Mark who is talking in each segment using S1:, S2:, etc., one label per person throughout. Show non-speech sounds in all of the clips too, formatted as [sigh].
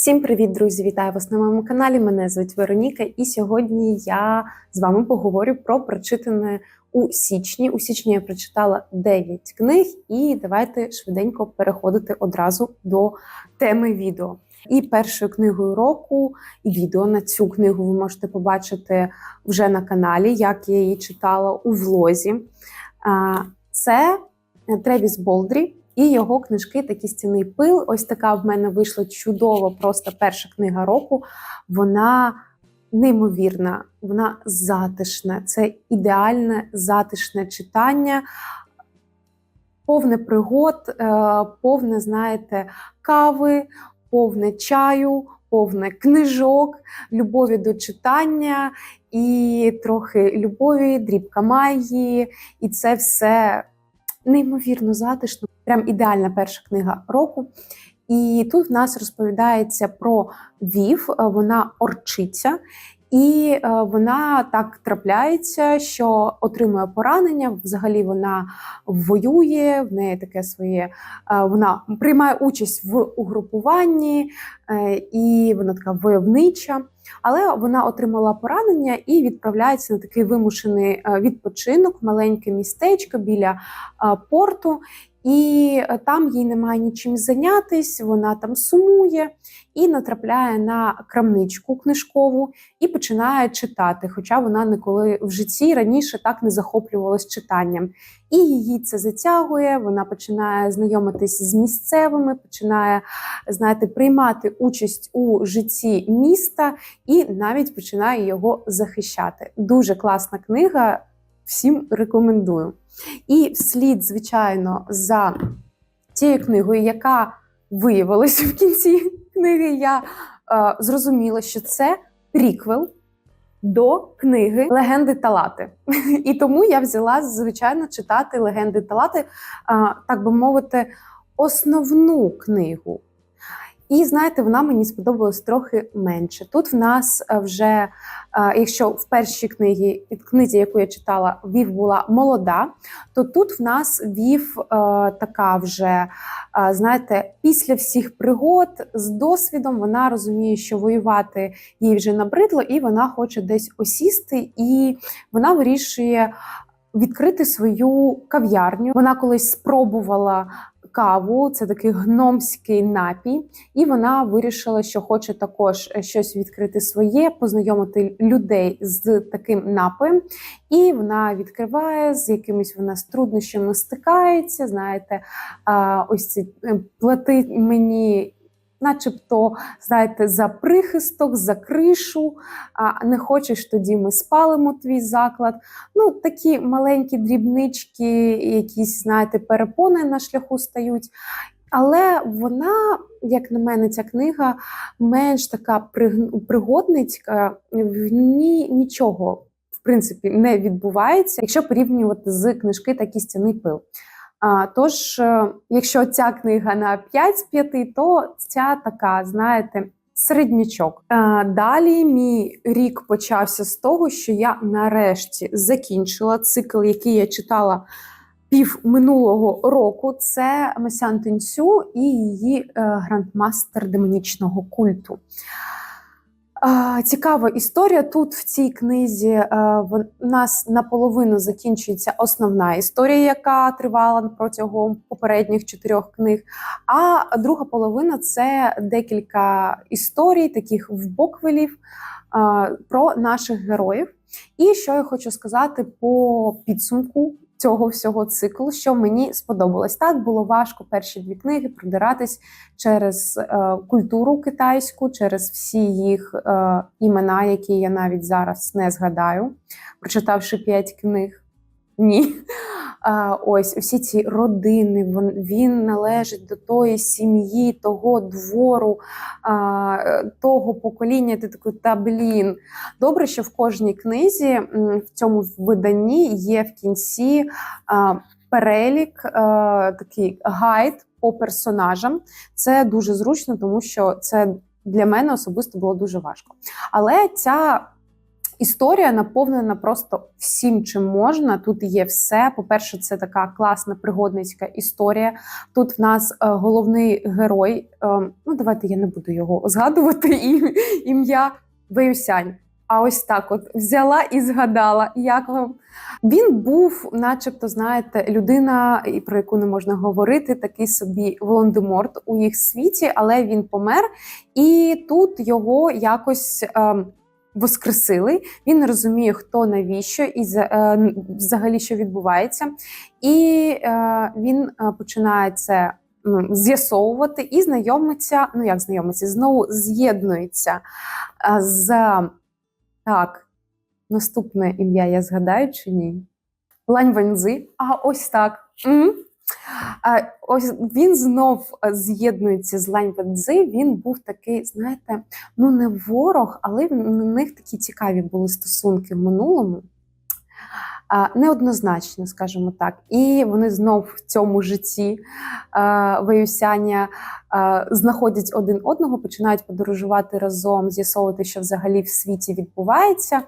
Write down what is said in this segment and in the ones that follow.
S1: Всім привіт, друзі! Вітаю вас на моєму каналі. Мене звуть Вероніка, і сьогодні я з вами поговорю про прочитане у січні. У січні я прочитала 9 книг, і давайте швиденько переходити одразу до теми відео. І першою книгою року і відео на цю книгу ви можете побачити вже на каналі, як я її читала у влозі. Це Тревіс Болдрі і його книжки Такі стіни пил. Ось така в мене вийшла чудова, просто перша книга року. Вона неймовірна, вона затишна. Це ідеальне затишне читання. Повне пригод, е, повне, знаєте, кави, повне чаю, повне книжок, любові до читання і трохи любові, дрібка магії. І це все неймовірно затишно. Прям ідеальна перша книга року. І тут в нас розповідається про Вів, е, вона орчиця, і е, вона так трапляється, що отримує поранення. Взагалі вона воює, в неї таке своє. е, Вона приймає участь в угрупуванні, і вона така войовнича. Але вона отримала поранення і відправляється на такий вимушений е, відпочинок, маленьке містечко біля е, порту. І е, там їй немає нічим зайнятись, вона там сумує і натрапляє на крамничку книжкову і починає читати. Хоча вона ніколи в житті раніше так не захоплювалась читанням. І її це затягує. Вона починає знайомитись з місцевими, починає знаєте, приймати участь у житті міста і навіть починає його захищати. Дуже класна книга. Всім рекомендую. І вслід, звичайно, за цією книгою, яка виявилася в кінці книги, я е, зрозуміла, що це приквел до книги Легенди Талати. [laughs] І тому я взяла, звичайно, читати Легенди Талати, е, так би мовити, основну книгу. І знаєте, вона мені сподобалась трохи менше. Тут в нас е, вже, е, якщо в першій книгі, книзі, яку я читала, Вів була молода, то тут в нас Вів е, така вже, знаєте, після всіх пригод з досвідом вона розуміє, що воювати їй вже набридло, і вона хоче десь осісти, і вона вирішує. Відкрити свою кав'ярню. Вона колись спробувала каву, це такий гномський напій, і вона вирішила, що хоче також щось відкрити своє, познайомити людей з таким напоєм. І вона відкриває з якимись вона з труднощами стикається. Знаєте, ось ці е, плати мені. Начебто, знаєте, за прихисток, за кришу, а не хочеш, тоді ми спалимо твій заклад. Ну, такі маленькі дрібнички, якісь, знаєте, перепони на шляху стають. Але вона, як на мене, ця книга менш така пригодницька, в ній нічого в принципі не відбувається, якщо порівнювати з книжки «Такий стіний пил. Тож, е, якщо ця книга на 5 з 5, то ця така, знаєте, середнячок. Далі мій рік почався з того, що я нарешті закінчила цикл, який я читала пів минулого року. Це Месян Тенцю і її е, грандмастер демонічного культу. Цікава історія. Тут в цій книзі е, в нас наполовину закінчується основна історія, яка тривала протягом попередніх чотирьох книг. А друга половина це декілька історій, таких вбоквелів про наших героїв. І що я хочу сказати по підсумку цього всього циклу, що мені сподобалось. Так було важко перші дві книги продиратись через е, культуру китайську, через всі їх е, імена, які я навіть зараз не згадаю, прочитавши п'ять книг. Ні. Ось всі ці родини, він належить до тої сім'ї, того двору, того покоління. Ти такий, та блін. Добре, що в кожній книзі в цьому виданні є в кінці перелік, такий гайд по персонажам. Це дуже зручно, тому що це для мене особисто було дуже важко. Але ця Історія наповнена просто всім, чим можна. Тут є все. По-перше, це така класна пригодницька історія. Тут в нас е, головний герой. е, ну, давайте я не буду його згадувати. [laughs] І, ім'я Веюсянь. А ось так, от взяла і згадала, як вам він був, начебто, знаєте, людина, про яку не можна говорити, такий собі Волан-де-Морт у їх світі, але він помер, і тут його якось. ем, Воскресили, він не розуміє, хто навіщо і е, взагалі що відбувається, і е, він е, починає це ну, з'ясовувати і знайомиться. Ну як знайомиться, знову з'єднується з так. Наступне ім'я я згадаю чи ні? Лань Ванзи. А ось так. Ось він знов е, з'єднується з Лань Ванзи. Він був такий, знаєте, ну не ворог, але в них такі цікаві були стосунки в минулому. Неоднозначно, скажімо так. І вони знов в цьому житті е, знаходять один одного, починають подорожувати разом, з'ясовувати, що взагалі в світі відбувається.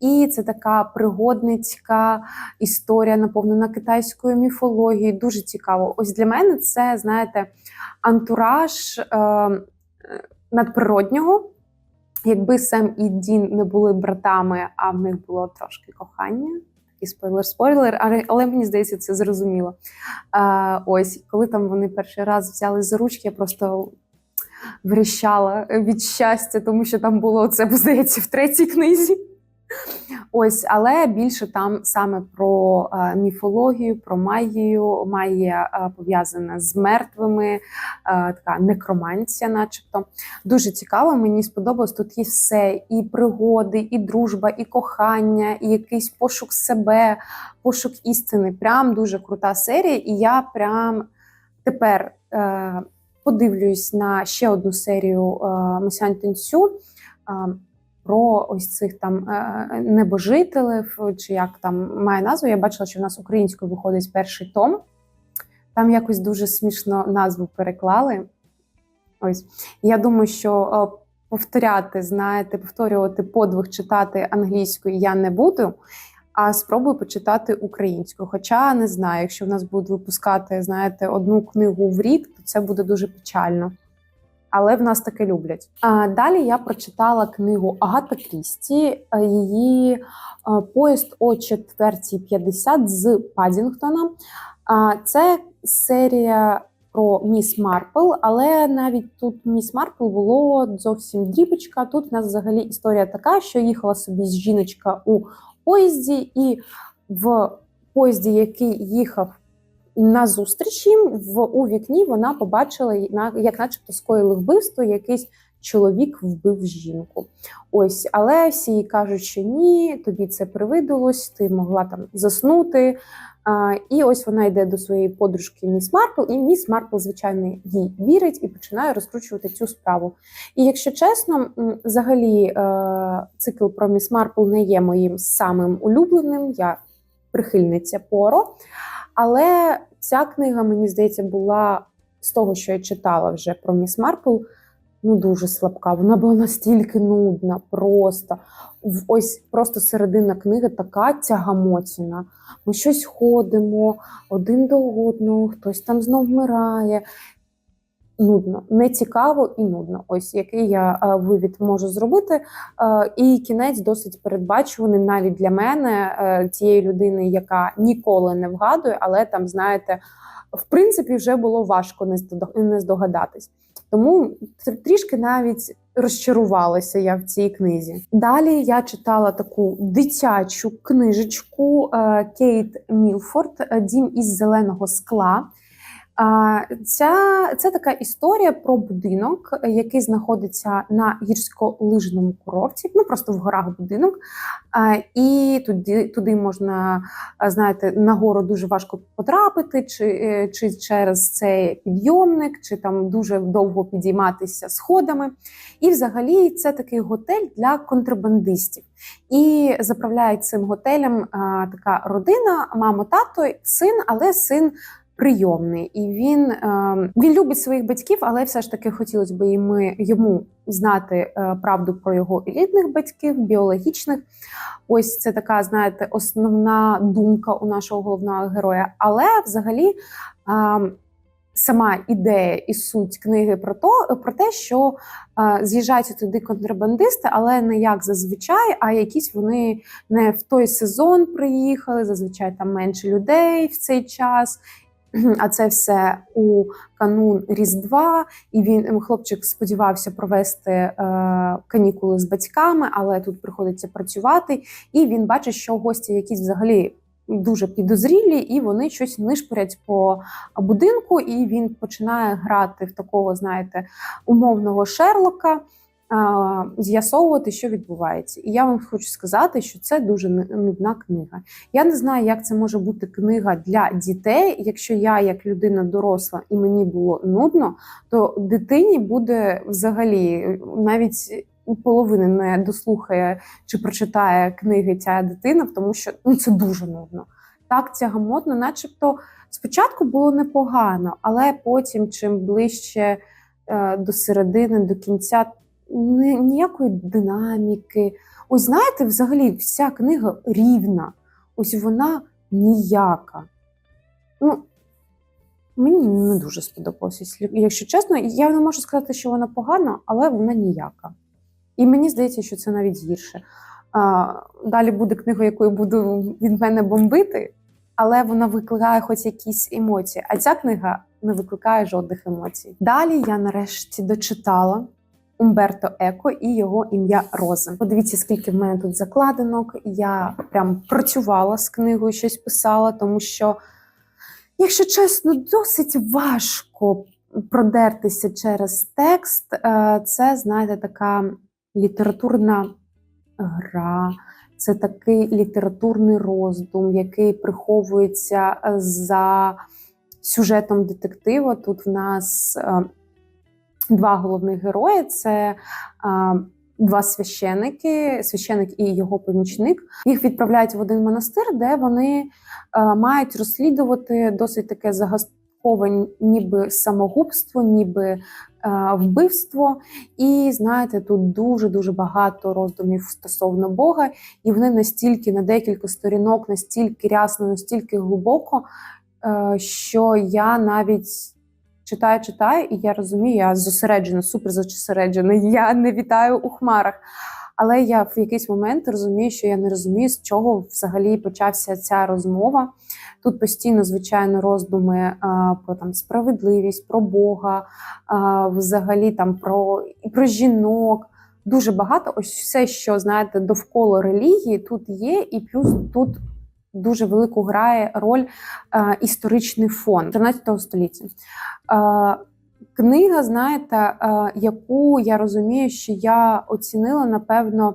S1: І це така пригодницька історія, наповнена китайською міфологією. Дуже цікаво. Ось для мене це, знаєте, антураж е, надприроднього. Якби Сем і Дін не були братами, а в них було трошки кохання. Такий спойлер-спойлер, але, але мені здається, це зрозуміло. А, ось, коли там вони перший раз взяли за ручки, я просто вріщала від щастя, тому що там було це, здається, в третій книзі. Ось, але більше там саме про е, міфологію, про магію. Магія е, пов'язана з мертвими, е, така некроманція, начебто. Дуже цікаво, мені сподобалось. Тут є все: і пригоди, і дружба, і кохання, і якийсь пошук себе, пошук істини. Прям дуже крута серія. І я прям тепер подивлюсь на ще одну серію Масянь Тенцю. Е, про ось цих там е, небожителів, чи як там має назву. Я бачила, що в нас українською виходить перший том. Там якось дуже смішно назву переклали. Ось я думаю, що е, повторяти, знаєте, повторювати подвиг читати англійською я не буду. А спробую почитати українською. Хоча не знаю, якщо в нас будуть випускати, знаєте, одну книгу в рік, то це буде дуже печально але в нас таке люблять. Далі я прочитала книгу Агата Крісті, її поїзд о 4.50 з Падінгтона. Це серія про міс Марпл, але навіть тут міс Марпл було зовсім дрібочка. Тут в нас взагалі історія така, що їхала собі жіночка у поїзді, і в поїзді, який їхав на зустрічі в у вікні вона побачила, як начебто скоїли вбивство, якийсь чоловік вбив жінку. Ось, але всі кажуть, що ні, тобі це привиділось, ти могла там заснути. А, І ось вона йде до своєї подружки Міс Марпл, і Міс Марпл, звичайно, їй вірить і починає розкручувати цю справу. І якщо чесно, взагалі е, цикл про Міс Марпл не є моїм самим улюбленим. Я прихильниця Поро. Але ця книга, мені здається, була з того, що я читала вже про Міс Марпл, ну дуже слабка. Вона була настільки нудна, просто ось просто середина книги така тягамоціна. Ми щось ходимо один до одного, хтось там знов вмирає. Нудно, не цікаво і нудно. Ось який я а, вивід можу зробити. А, і кінець досить передбачуваний навіть для мене, а, тієї людини, яка ніколи не вгадує, але там, знаєте, в принципі, вже було важко не здогадатись. Тому трішки навіть розчарувалася я в цій книзі. Далі я читала таку дитячу книжечку Кейт Мілфорд Дім із зеленого скла. Ця це така історія про будинок, який знаходиться на гірськолижному курорті, ну просто в горах будинок. І туди туди можна, знаєте, на гору дуже важко потрапити, чи е, чи через цей підйомник, чи там дуже довго підійматися сходами. І взагалі це такий готель для контрабандистів. І заправляє цим готелем така родина, мамо, тато, син, але син прийомний, і він, е, він любить своїх батьків, але все ж таки хотілося б йому, знати е, правду про його рідних батьків, біологічних. Ось це така, знаєте, основна думка у нашого головного героя. Але взагалі. Е, Сама ідея і суть книги про то про те, що е, з'їжджаються туди контрабандисти, але не як зазвичай, а якісь вони не в той сезон приїхали. Зазвичай там менше людей в цей час. А це все у канун Різдва, і він хлопчик сподівався провести е, канікули з батьками, але тут приходиться працювати. І він бачить, що гості якісь взагалі дуже підозрілі, і вони щось нишпорять по будинку. І він починає грати в такого, знаєте, умовного Шерлока. З'ясовувати, що відбувається, і я вам хочу сказати, що це дуже нудна книга. Я не знаю, як це може бути книга для дітей. Якщо я, як людина доросла, і мені було нудно, то дитині буде взагалі навіть половини не дослухає чи прочитає книги ця дитина, тому що ну це дуже нудно. Так, ця гамотна, начебто, спочатку було непогано, але потім, чим ближче е, до середини, до кінця, ніякої динаміки. Ось знаєте, взагалі вся книга рівна. Ось вона ніяка. Ну, Мені не дуже сподобалося, якщо чесно. Я не можу сказати, що вона погана, але вона ніяка. І мені здається, що це навіть гірше. А, Далі буде книга, якою буду від мене бомбити, але вона викликає хоч якісь емоції. А ця книга не викликає жодних емоцій. Далі я нарешті дочитала Умберто Еко і його ім'я Рози. Подивіться, скільки в мене тут закладинок. Я прям працювала з книгою, щось писала, тому що, якщо чесно, досить важко продертися через текст. Е, це, знаєте, така літературна гра, це такий літературний роздум, який приховується за сюжетом детектива. Тут в нас е, два головних герої: це е, Два священики, священик і його помічник, їх відправляють в один монастир, де вони е, мають розслідувати досить таке загадкове ніби самогубство, ніби вбивство. І знаєте, тут дуже-дуже багато роздумів стосовно Бога, і вони настільки на декілька сторінок, настільки рясно, настільки глибоко, що я навіть. Читаю, читаю, і я розумію, я зосереджена, супер зосереджена. [laughs] Я не вітаю у хмарах. Але я в якийсь момент розумію, що я не розумію, з чого взагалі почався ця розмова. Тут постійно, звичайно, роздуми а, про там справедливість, про Бога, а, взагалі там про про жінок. Дуже багато. Ось все, що знаєте, довкола релігії тут є, і плюс тут дуже велику грає роль а, історичний фон 13 століття. А, Книга, знаєте, яку я розумію, що я оцінила, напевно,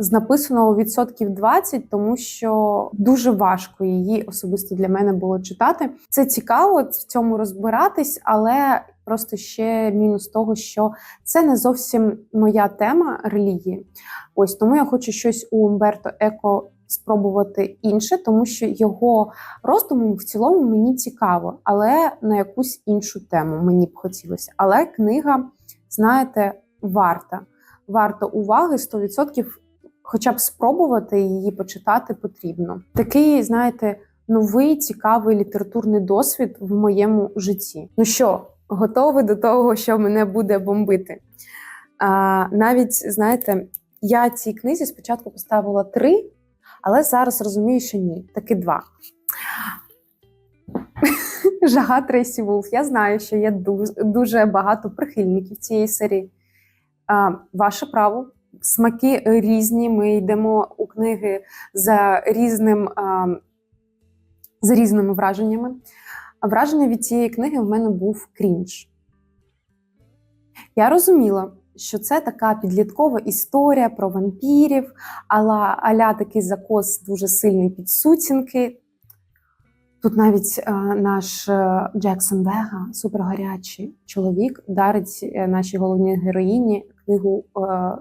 S1: з написаного відсотків 20, тому що дуже важко її особисто для мене було читати. Це цікаво в цьому розбиратись, але просто ще мінус того, що це не зовсім моя тема релігії. Ось тому я хочу щось у Умберто Еко спробувати інше, тому що його роздумом в цілому мені цікаво, але на якусь іншу тему мені б хотілося. Але книга, знаєте, варта. Варта уваги 100%, хоча б спробувати її почитати потрібно. Такий, знаєте, новий цікавий літературний досвід в моєму житті. Ну що, готовий до того, що мене буде бомбити? А, Навіть знаєте, я цій книзі спочатку поставила три. Але зараз розумію, що ні, таки два. [laughs] Жага Трейсі Вулф. Я знаю, що є дуже багато прихильників цієї серії. Ваше право. Смаки різні. Ми йдемо у книги за різним, за різними враженнями. А враження від цієї книги в мене був крінж. Я розуміла, що це така підліткова історія про вампірів, аля такий закос дуже сильний під сутінки. Тут навіть е, наш е, Джексон Вега, супергарячий чоловік, дарить е, нашій головній героїні книгу е,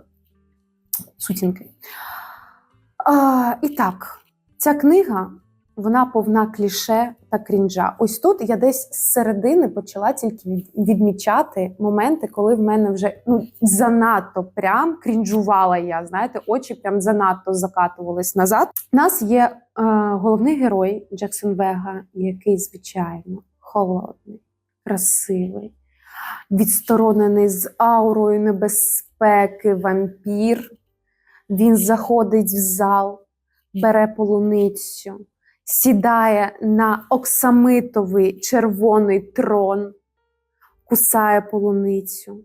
S1: Сутінки. Е, і так, ця книга вона повна кліше та крінжа. Ось тут я десь з середини почала тільки відмічати моменти, коли в мене вже ну занадто прям крінжувала я. Знаєте, очі прям занадто закатувались назад. У нас є е, головний герой Джексон Вега, який звичайно холодний, красивий, відсторонений з аурою небезпеки, вампір. Він заходить в зал, бере полуницю, сідає на оксамитовий червоний трон, кусає полуницю,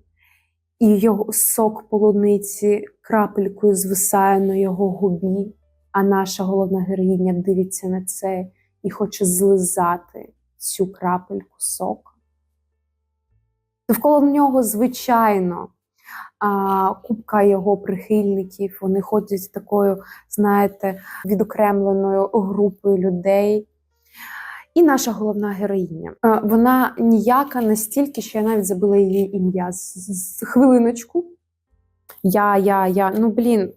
S1: і його сок полуниці крапелькою звисає на його губі. А наша головна героїня дивиться на це і хоче злизати цю крапельку сока. Довкола нього, звичайно, а, купка його прихильників. Вони ходять такою, знаєте, відокремленою групою людей. І наша головна героїня. Вона ніяка настільки, що я навіть забула її ім'я. З- з- Хвилиночку. Я, я, я. Ну, блін,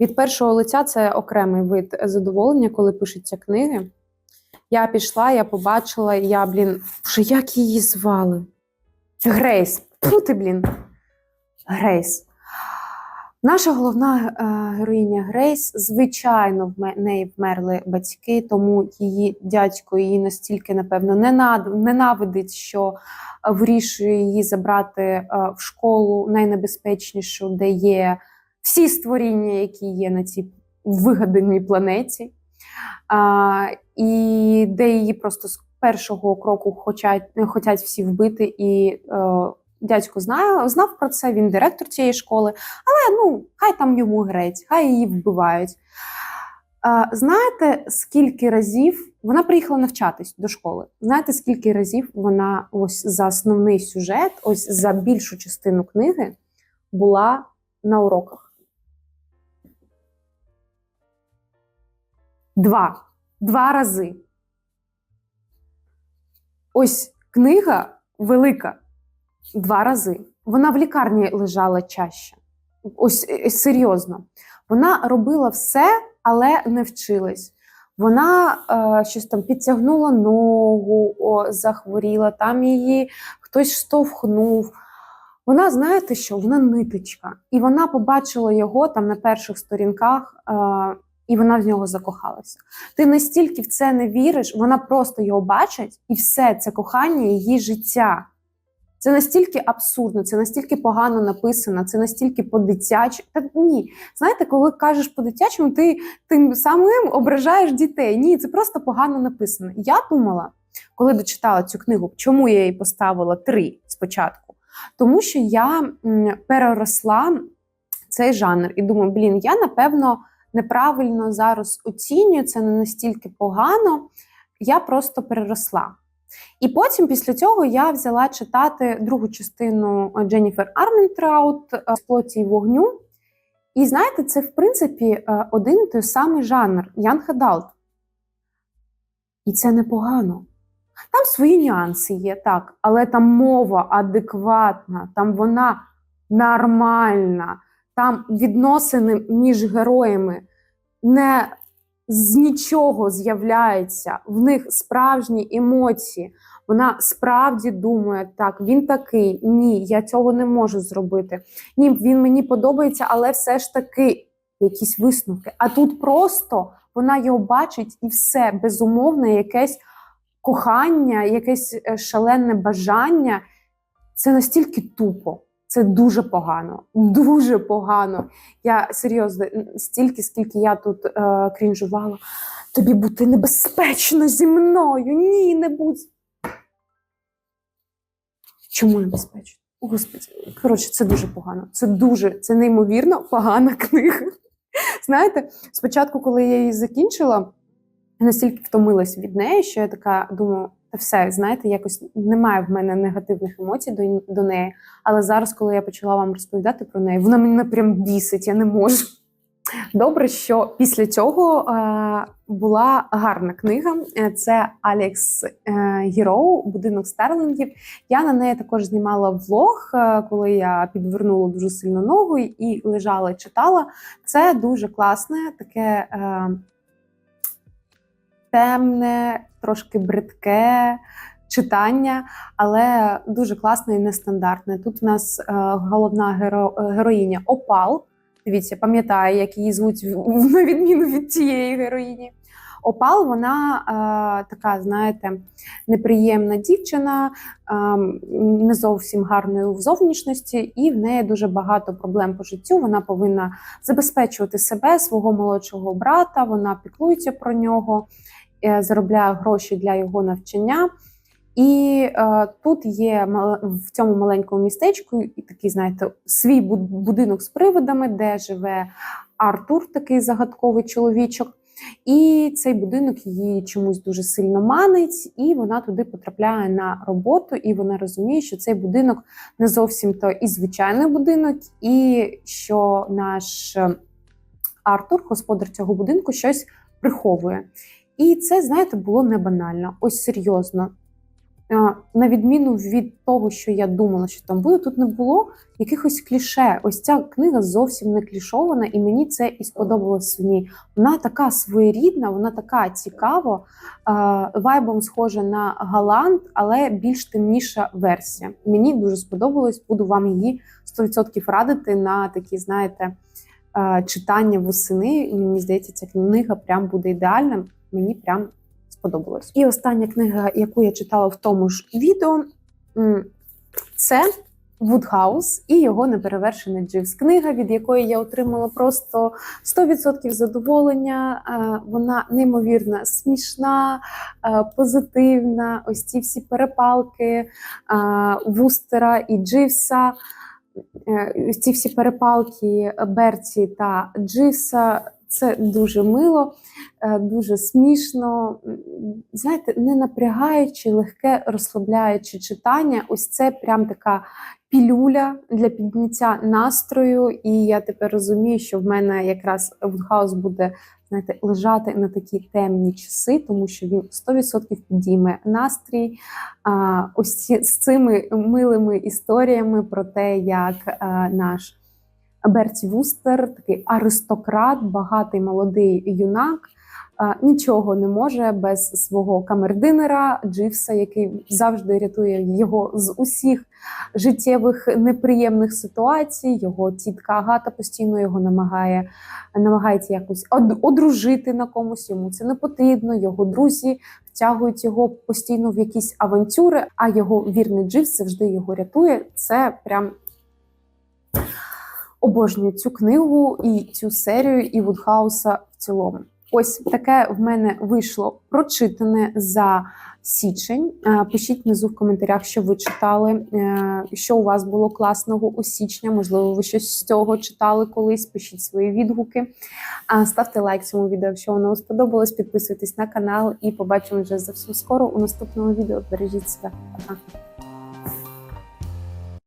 S1: від першого лиця це окремий вид задоволення, коли пишуться книги. Я пішла, я побачила, я, блін, вже як її звали? Грейс. Фу ти, блін. Грейс. Наша головна е, героїня Грейс, звичайно, в неї вмерли батьки, тому її дядько її настільки, напевно, ненавидить, що вирішує її забрати е, в школу найнебезпечнішу, де є всі створіння, які є на цій вигаданій планеті, і де її просто з першого кроку хочуть, хочуть всі вбити. І е, дядько знає, знав про це, він директор цієї школи, але ну, хай там йому грець, хай її вбивають. Знаєте, скільки разів вона приїхала навчатись до школи? Знаєте, скільки разів вона ось за основний сюжет, ось за більшу частину книги була на уроках? Два. Два рази. Ось книга велика. Два рази. Вона в лікарні лежала чаще. Ось е, серйозно. Вона робила все, але не вчилась. Вона е, щось там підтягнула ногу, о, захворіла, там її хтось штовхнув. Вона, знаєте що, вона ниточка. І вона побачила його там на перших сторінках, е, і вона в нього закохалася. Ти настільки в це не віриш, вона просто його бачить, і все це кохання її життя. Це настільки абсурдно, це настільки погано написано, це настільки по-дитячому. Та ні, знаєте, коли кажеш по-дитячому, ти тим самим ображаєш дітей. Ні, це просто погано написано. Я думала, коли дочитала цю книгу, чому я їй поставила три спочатку? Тому що я переросла цей жанр і думаю, блін, я напевно неправильно зараз оцінюю, це не настільки погано. Я просто переросла. І потім, після цього, я взяла читати другу частину Дженніфер Арментраут «З плоті вогню. І знаєте, це, в принципі, е, один і той самий жанр Young Adult. І це непогано. Там свої нюанси є, так, але там мова адекватна, там вона нормальна, там відносини між героями не з нічого з'являється, в них справжні емоції. Вона справді думає, так, він такий, ні, я цього не можу зробити. Ні, він мені подобається, але все ж таки якісь висновки. А тут просто вона його бачить і все, безумовне, якесь кохання, якесь е, шалене бажання. Це настільки тупо. Це дуже погано, дуже погано. Я серйозно, стільки, скільки я тут е, крінжувала, тобі бути небезпечно зі мною. Ні, не будь. Чому небезпечно? Господи, коротше, це дуже погано. Це дуже, це неймовірно погана книга. Знаєте, спочатку, коли я її закінчила, я настільки втомилась від неї, що я така думаю, все, знаєте, якось немає в мене негативних емоцій до, до неї. Але зараз, коли я почала вам розповідати про неї, вона мене прям бісить, я не можу. Добре, що після цього е, була гарна книга. Е, Це Алекс е, Гіроу, будинок старлингів. Я на неї також знімала влог, е, коли я підвернула дуже сильно ногу і лежала читала. Це дуже класне, таке. Е, темне, трошки бридке читання, але дуже класне і нестандартне. Тут у нас е, головна геро, героїня Опал. Дивіться, пам'ятає, як її звуть на відміну від цієї героїні. Опал, вона е, така, знаєте, неприємна дівчина, е, не зовсім гарною в зовнішності, і в неї дуже багато проблем по життю. Вона повинна забезпечувати себе, свого молодшого брата. Вона піклується про нього, е, заробляє гроші для його навчання. І е, тут є в цьому маленькому містечку і такий, знаєте, свій будинок з привидами, де живе Артур, такий загадковий чоловічок. І цей будинок її чомусь дуже сильно манить, і вона туди потрапляє на роботу, і вона розуміє, що цей будинок не зовсім то і звичайний будинок, і що наш е, Артур, господар цього будинку, щось приховує. І це, знаєте, було не банально. Ось серйозно. А, На відміну від того, що я думала, що там буде, тут не було якихось кліше. Ось ця книга зовсім не клішована, і мені це і сподобалось в ній. Вона така своєрідна, вона така цікава, е, вайбом схожа на Галант, але більш темніша версія. Мені дуже сподобалось, буду вам її 100% радити на такі, знаєте, е, читання восени. І Мені здається, ця книга прям буде ідеальна. Мені прям сподобалось. І остання книга, яку я читала в тому ж відео, це Вудхаус і його неперевершений Дживс. Книга, від якої я отримала просто 100% задоволення. Е, Вона неймовірно смішна, е, позитивна. Ось ці всі перепалки е, Вустера і Дживса. Ці всі перепалки Берці та Дживса. Це дуже мило, е, дуже смішно. Знаєте, не напрягаючи, легке розслабляючи читання. Ось це прям така пілюля для підняття настрою. І я тепер розумію, що в мене якраз Вудхаус буде знаєте, лежати на такі темні часи, тому що він 100% підійме настрій. Ось з цими милими історіями про те, як наш Берті Вустер, такий аристократ, багатий молодий юнак. Нічого не може без свого камердинера Дживса, який завжди рятує його з усіх життєвих неприємних ситуацій. Його тітка Агата постійно його намагає намагається якось од- одружити на комусь. Йому це не потрібно. Його друзі втягують його постійно в якісь авантюри, а його вірний Дживс завжди його рятує. Це прям обожнюю цю книгу і цю серію, і Вудхауса в цілому. Ось таке в мене вийшло прочитане за січень. Е, Пишіть внизу в коментарях, що ви читали, е, що у вас було класного у січня. Можливо, ви щось з цього читали колись. Пишіть свої відгуки. Ставте лайк цьому відео, якщо воно сподобалось. Підписуйтесь на канал і побачимо вже зовсім скоро у наступному відео. Бережіть себе. Пока.